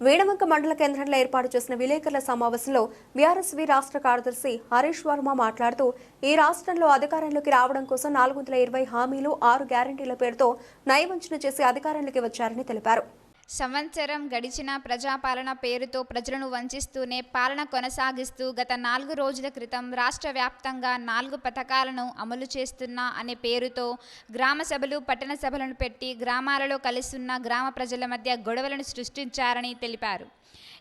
వేడవంక మండల కేంద్రంలో ఏర్పాటు చేసిన విలేకరుల సమావేశంలో బీఆర్ఎస్వి రాష్ట్ర కార్యదర్శి హరీష్ వర్మ మాట్లాడుతూ ఈ రాష్ట్రంలో అధికారంలోకి రావడం కోసం నాలుగు వందల ఇరవై హామీలు ఆరు గ్యారంటీల పేరుతో నయవంచన చేసి అధికారంలోకి వచ్చారని తెలిపారు. సంవత్సరం గడిచిన ప్రజాపాలన పేరుతో ప్రజలను వంచిస్తూనే పాలన కొనసాగిస్తూ గత నాలుగు రోజుల క్రితం రాష్ట్ర వ్యాప్తంగా నాలుగు పథకాలను అమలు చేస్తున్నా అనే పేరుతో గ్రామ సభలు పట్టణ సభలను పెట్టి గ్రామాలలో కలిసున్న గ్రామ ప్రజల మధ్య గొడవలను సృష్టించారని తెలిపారు.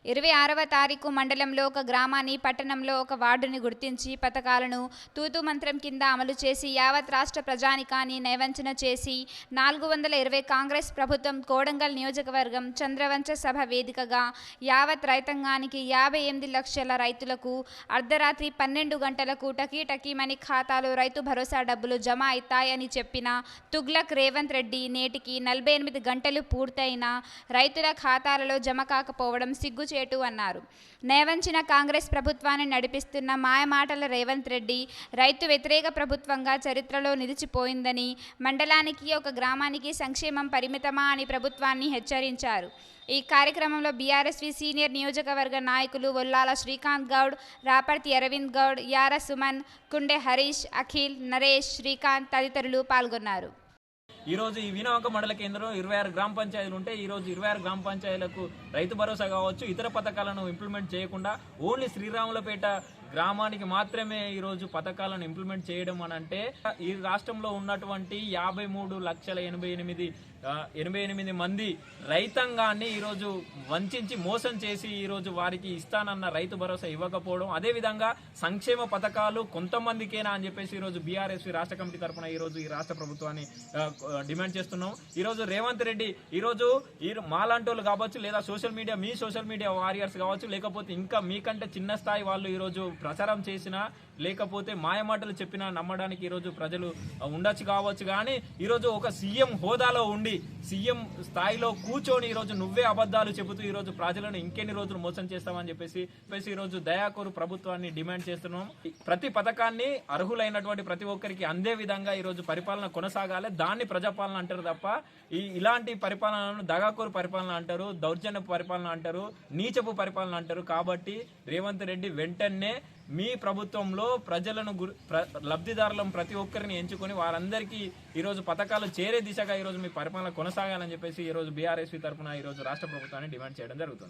ఇరవై ఆరవ తారీఖు మండలంలో ఒక గ్రామాన్ని పట్టణంలో ఒక వార్డుని గుర్తించి పథకాలను తూతు మంత్రం కింద అమలు చేసి యావత్ రాష్ట్ర ప్రజానికాన్ని నయవంచన చేసి నాలుగు వందల ఇరవై కాంగ్రెస్ ప్రభుత్వం కోడంగల్ నియోజకవర్గం చంద్రవంచ సభ వేదికగా యావత్ రైతాంగానికి యాభై ఎనిమిది లక్షల రైతులకు అర్ధరాత్రి పన్నెండు గంటలకు టకీ టకీమని ఖాతాలో రైతు భరోసా డబ్బులు జమ అవుతాయని చెప్పిన తుగ్లక్ రేవంత్ రెడ్డి నేటికి నలభై ఎనిమిది గంటలు పూర్తయినా రైతుల ఖాతాలలో జమ కాకపోవడం చేటు అన్నారు. నేవంచిన కాంగ్రెస్ ప్రభుత్వాన్ని నడిపిస్తున్న మాయమాటల రేవంత్ రెడ్డి రైతు వ్యతిరేక ప్రభుత్వంగా చరిత్రలో నిలిచిపోయిందని మండలానికి ఒక గ్రామానికి సంక్షేమం పరిమితమా అని ప్రభుత్వాన్ని హెచ్చరించారు. ఈ కార్యక్రమంలో బీఆర్ఎస్వి సీనియర్ నియోజకవర్గ నాయకులు ఒల్లాల శ్రీకాంత్ గౌడ్ రాపర్తి అరవింద్ గౌడ్ యార సుమన్ కుండె హరీష్ అఖిల్ నరేష్ శ్రీకాంత్ తదితరులు పాల్గొన్నారు. ఈరోజు ఈ వీణవంక మండల కేంద్రం ఇరవై ఆరు గ్రామ పంచాయతీలు ఉంటే ఈరోజు ఇరవై ఆరు గ్రామ పంచాయతీలకు రైతు భరోసా కావచ్చు ఇతర పథకాలను ఇంప్లిమెంట్ చేయకుండా ఓన్లీ శ్రీరాములపేట గ్రామానికి మాత్రమే ఈరోజు పథకాలను ఇంప్లిమెంట్ చేయడం అని అంటే ఈ రాష్ట్రంలో ఉన్నటువంటి యాభై మూడు లక్షల ఎనభై ఎనిమిది ఎనభై ఎనిమిది మంది రైతాంగాన్ని ఈరోజు వంచి మోసం చేసి ఈరోజు వారికి ఇస్తానన్న రైతు భరోసా ఇవ్వకపోవడం అదేవిధంగా సంక్షేమ పథకాలు కొంతమందికేనా అని చెప్పేసి ఈరోజు బీఆర్ఎస్ రాష్ట్ర కమిటీ తరఫున ఈరోజు ఈ రాష్ట్ర ప్రభుత్వాన్ని డిమాండ్ చేస్తున్నాం. ఈరోజు రేవంత్ రెడ్డి ఈరోజు ఈ మాలాంటి వాళ్ళు కావచ్చు లేదా సోషల్ మీడియా మీ సోషల్ మీడియా వారియర్స్ కావచ్చు లేకపోతే ఇంకా మీకంటే చిన్న స్థాయి వాళ్ళు ఈరోజు ప్రచారం చేసినా లేకపోతే మాయమాటలు చెప్పినా నమ్మడానికి ఈరోజు ప్రజలు ఉండొచ్చు కావచ్చు కానీ ఈరోజు ఒక సీఎం హోదాలో ఉండి సీఎం స్థాయిలో కూర్చొని ఈరోజు నువ్వే అబద్ధాలు చెబుతూ ఈరోజు ప్రజలను ఇంకెన్ని రోజులు మోసం చేస్తామని చెప్పేసి చెప్పేసి ఈరోజు దయాకూరు ప్రభుత్వాన్ని డిమాండ్ చేస్తున్నాం ప్రతి పథకాన్ని అర్హులైనటువంటి ప్రతి ఒక్కరికి అందే విధంగా ఈరోజు పరిపాలన కొనసాగాలి. దాన్ని ప్రజాపాలన అంటారు తప్ప ఈ ఇలాంటి పరిపాలనను దగాకూరు పరిపాలన అంటారు దౌర్జన్య పరిపాలన అంటారు నీచపు పరిపాలన అంటారు. కాబట్టి రేవంత్ రెడ్డి వెంటనే మీ ప్రభుత్వంలో ప్రజలను గురి- ప్ర- లబ్ధిదారులను ప్రతి ఒక్కరిని ఎంచుకొని వారందరికీ ఈరోజు పథకాలు చేరే దిశగా ఈరోజు మీ పరిపాలన కొనసాగాలని చెప్పేసి ఈరోజు బీఆర్ఎస్పీ తరఫున ఈరోజు రాష్ట్ర ప్రభుత్వాన్ని డిమాండ్ చేయడం జరుగుతుంది.